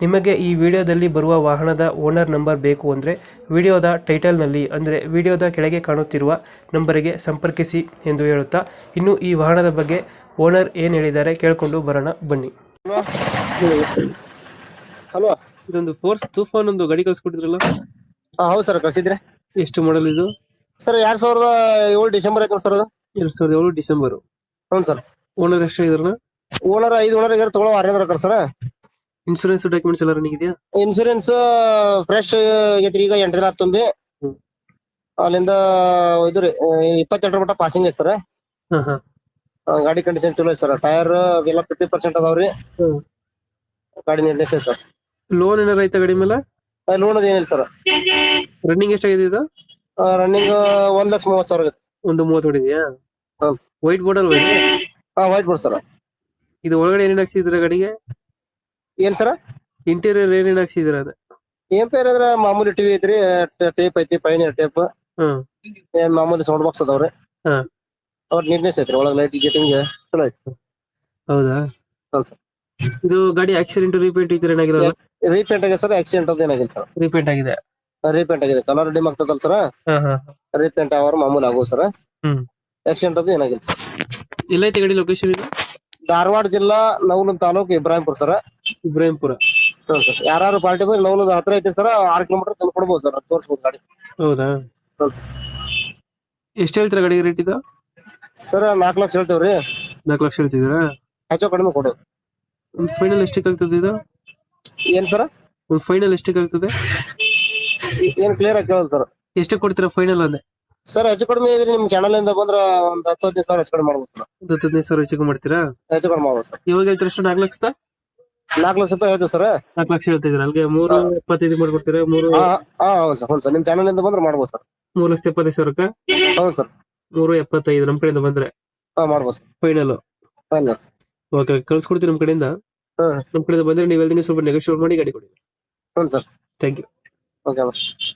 ನಿಮಗೆ ಈ ವಿಡಿಯೋದಲ್ಲಿ ಬರುವ ವಾಹನದ ಓನರ್ ನಂಬರ್ ಬೇಕು ಅಂದರೆ ವಿಡಿಯೋದ ಟೈಟಲ್ನಲ್ಲಿ ಅಂದರೆ ವಿಡಿಯೋದ ಕೆಳಗೆ ಕಾಣುತ್ತಿರುವ ನಂಬರಿಗೆ ಸಂಪರ್ಕಿಸಿ ಎಂದು ಹೇಳುತ್ತಾ ಇನ್ನು ಈ ವಾಹನದ ಬಗ್ಗೆ ಓನರ್ ಏನು ಹೇಳಿದ್ದಾರೆ ಕೇಳಿಕೊಂಡು ಬರೋಣ ಬನ್ನಿ. ಹಲೋ? ಇದೊಂದು ಫೋರ್ಸ್ ತೂಫಾನ್ ಒಂದು ಗಾಡಿ ಕಳಿಸ್ಕೊಟ್ಟಿದ್ರಲ್ಲ? ಹೌದು ಸರ್ ಕಳ್ಸಿದ್ರೆ. ಎಷ್ಟು ಮಾಡಲ್ ಇದು? ಸರ್ ಎರಡ್ ಸಾವಿರದ ಏಳು ಡಿಸೆಂಬರ್ ಐತೆ ಸರ್ ಅದು? ಎರಡ್ ಸಾವಿರದ ಏಳು ಡಿಸೆಂಬರ್. ಹ್ಞೂ ಸರ್. ಓನರ್ ಎಷ್ಟಾಗಿದಾರಣ ಓನರ್ ಐದು ಓನರ್ ಇದಾರೆ ತಗೊಳ್ಳೋ ಆರ್ನೂರ ಸರ್. ಇನ್ಸೂರೆನ್ಸ್ ಡಾಕ್ಯುಮೆಂಟ್ಸ್ ಎಲ್ಲ ರನ್ನಿಂಗ್ ಇದೆಯಾ ಇನ್ಸೂರೆನ್ಸ್ ಫ್ರೆಶ್ ಆಗೈತ್ರಿ ಈಗ ಎಂಟು ದಿನ ಆತ್ ತುಂಬಿ. ಹ್ಮ್. ಅಲ್ಲಿಂದ ಇದು ರೀ ಇಪ್ಪತ್ತೆರಡರ ಮಟ್ಟ ಪಾಸಿಂಗ್ ಐತಿ ಸರ್. ಹಾ ಹಾ. ಗಾಡಿ ಕಂಡೀಷನ್ ಚಲೋ ಐತಿ ಸರ್. ಟೈರ್ ಎಲ್ಲ ಫಿಫ್ಟಿ ಪರ್ಸೆಂಟ್ ಅದಾವ್ರಿ ಹ್ಮ್. ಗಾಡಿ ನೀಟ್ನೆಸ್ ಐತಿ ಸರ್. ಲೋನ್ ಏನಾರ ಐತಾ ಗಾಡಿ ಮೇಲೆ? ಲೋನ್ ಅದ ಏನಿಲ್ಲ ಸರ್. ರನ್ನಿಂಗ್ ಎಷ್ಟಾಗಿದೆ ಇದು? ರನ್ನಿಂಗ್ ಒಂದ್ ಲಕ್ಷ ಮೂವತ್ತು ಸಾವಿರ ಆಗೈತಿ. ಒಂದು ಮೂವತ್ತು ಹೊಡಿದೆಯಾ? ಹೌದು. ವೈಟ್ ಬೋರ್ಡ್ ಅಲ್ವಾ ಇದು? ಹಾ ವೈಟ್ ಬೋರ್ಡ್ ಸರ್. ಇದು ಒಳಗಡೆ ಏನೇನು ಹಾಕ್ಸಿದ್ರೆ ಗಾಡಿಗೆ? ಏನ್ ಸರ್ ಇಂಟೀರಿಯರ್ ಏನೇನ್ ಹಾಕ್ಸಿದ್ರ ಅದು? ಏನ್ ಪೇರ್ ಅಂದ್ರ ಮಾಮೂಲಿ ಟಿವಿ ಐತ್ರಿ ಟೇಪ್ ಐತಿ ಪೈನರ್ ಟೇಪ್ ಹ್ಮ್ ಏನ್ ಮಾಮೂಲಿ ಸೌಂಡ್ ಬಾಕ್ಸ್ ಅದಾವ್ರಿ. ಹಾ. ಅವ್ರ ನೀಟ್ನೆಸ್ ಐತ್ರಿ ಒಳಗ್ ಲೈಟ್ ಗೇಟಿಂಗ್ ಚಲೋ ಐತಿ ಹೌದಾ? ಹೌದು ಸರ್ ಇದು ಗಾಡಿ ಆಕ್ಸಿಡೆಂಟ್ ರಿಪೇಂಟ್ ಇದ್ರೆ ಏನಾಗಿರಲ್ಲ ರೀಪೇಂಟ್ ಆಗಿದೆ ಸರ್ ಆಕ್ಸಿಡೆಂಟ್ ಅದು ಏನಾಗಿಲ್ಲ ಸರ್ ರೀಪೇಂಟ್ ಆಗಿದೆ. ರೀಪೇಂಟ್ ಆಗಿದೆ. ಕಲರ್ ಡಿಮ್ ಆಗ್ತದಲ್ಲ ಸರ್ ಹಾ ಹಾ ರೀಪೇಂಟ್ ಅವ್ರ ಮಾಮೂಲಿ ಆಗೋ ಸರ್ ಹ್ಮ್. ಆಕ್ಸಿಡೆಂಟ್ ಅದು ಏನಾಗಿಲ್ಲ ಸರ್ ಎಲ್ಲೈತೆ ಗಾಡಿ ಲೊಕೇಶನ್ ಇದು? ಧಾರವಾಡ ಜಿಲ್ಲಾ ನವಲನ್ ತಾಲೂಕು ಇಬ್ರಾಹಿಂಪುರ ಸರ್ ಇಬ್ರಾಹಿಂಪುರ. ಸರ್. ಯಾರು ಪಾರ್ಟಿ ಬಂದ್ರೆ ನವಲದ ಹತ್ರ ಐತೆ ಸರ್ ಆರು ಕಿಲೋಮೀಟರ್ ತಂದು ಕೊಡ್ಬೋದು ಸರ್ ತೋರಿಸ್ಬೋದು ಗಾಡಿ. ಹೌದಾ? ಹೌದು ಎಷ್ಟು ಹೇಳ್ತೀರಾ ಗಾಡಿ ರೇಟ್ ಇದು? ಸರ್ ನಾಲ್ಕು ಲಕ್ಷ ಹೇಳ್ತೇವ್ರಿ. ನಾಲ್ಕು ಲಕ್ಷ ಹೇಳ್ತಿದ್ದೀರಾ? ಹೆಚ್ಚು ಕಡಿಮೆ ಕೊಡು. ಒಂದು ಫೈನಲ್ ಎಷ್ಟಕ್ಕೆ ಆಗ್ತದೆ ಇದು? ಏನ್ ಸರ್? ಒಂದು ಫೈನಲ್ ಎಷ್ಟಕ್ಕೆ ಆಗ್ತದೆ? ಏನ್ ಕ್ಲಿಯರ್ ಆಗಿ ಕೇಳಲ್ಲ ಸರ್. ಎಷ್ಟಕ್ಕೆ ಕೊಡ್ತೀರಾ ಫೈನಲ್ ಅಂದೆ ಸರ್ ಹೆಚ್ಚು ಕಡಿಮೆ ಇದ್ರೆ ನಿಮ್ ಚಾನಲ್ ಇಂದ ಬಂದ್ರ ಒಂದ್ ಹತ್ತು ಹದಿನೈದು ಸಾವಿರ ಹೆಚ್ಚು ಕಡಿಮೆ ಮಾಡ್ಬೋದು ಸರ್. ಒಂದು ಹತ್ತು ಹದಿನೈದು ಸಾವಿರ ಹೆಚ್ಚಿಗೆ ಮಾಡ್ತೀರಾ? ಹೆಚ್ಚು ಕಡಿಮೆ ಮಾಡ್ಬೋದು ಸರ್. ಇವಾಗ ಹೇಳ್ತೀರಾ ಎಷ್ಟು ನಾಲ್ಕು ಲಕ್ಷದ? ನಾಲ್ಕು ಲಕ್ಷ ರೂಪಾಯಿ ಹೇಳ್ತೀವಿ ಸರ್. ನಾಲ್ಕು ಲಕ್ಷ ಹೇಳ್ತಿದ್ದೀರಾ? ಅಲ್ಲಿಗೆ ಮೂರು ಇಪ್ಪತ್ತೈದು ಮಾಡ್ಕೊಡ್ತೀರಾ? ಮೂರು ಹೌದು ಸರ್ ಹೌದು ಸರ್. ನಿಮ್ಮ ಚಾನಲ್ ಇಂದ ಬಂದ್ರೆ ಮಾಡ್ಬೋದು ಸರ್. ಮೂರು ಲಕ್ಷದ ಇಪ್ಪತ್ತೈದು ಸಾವಿರಕ್ಕೆ? ಹೌದು ಸರ್. ಮೂರು ಎಪ್ಪತ್ತೈದು ನಮ್ಮ ಕಡೆಯಿಂದ ಬಂದ್ರೆ? ಹಾ ಮಾಡ್ಬೋದು ಸರ್. ಫೈನಲ್ ಫೈನಲ್ ಓಕೆ ಕಳ್ಸ್ಕೊಡ್ತೀವಿ ನಮ್ಮ ಕಡೆಯಿಂದ. ಹಾ. ನಮ್ಮ ಕಡೆಯಿಂದ ಬಂದ್ರೆ ನೀವು ಎಲ್ದಿನ ಸ್ವಲ್ಪ ನೆಗೋಶಿಯೇಟ್ ಮಾಡಿ ಗಾಡಿ ಕೊಡಿ. ಹ್ಞೂ ಸರ್. Thank you okay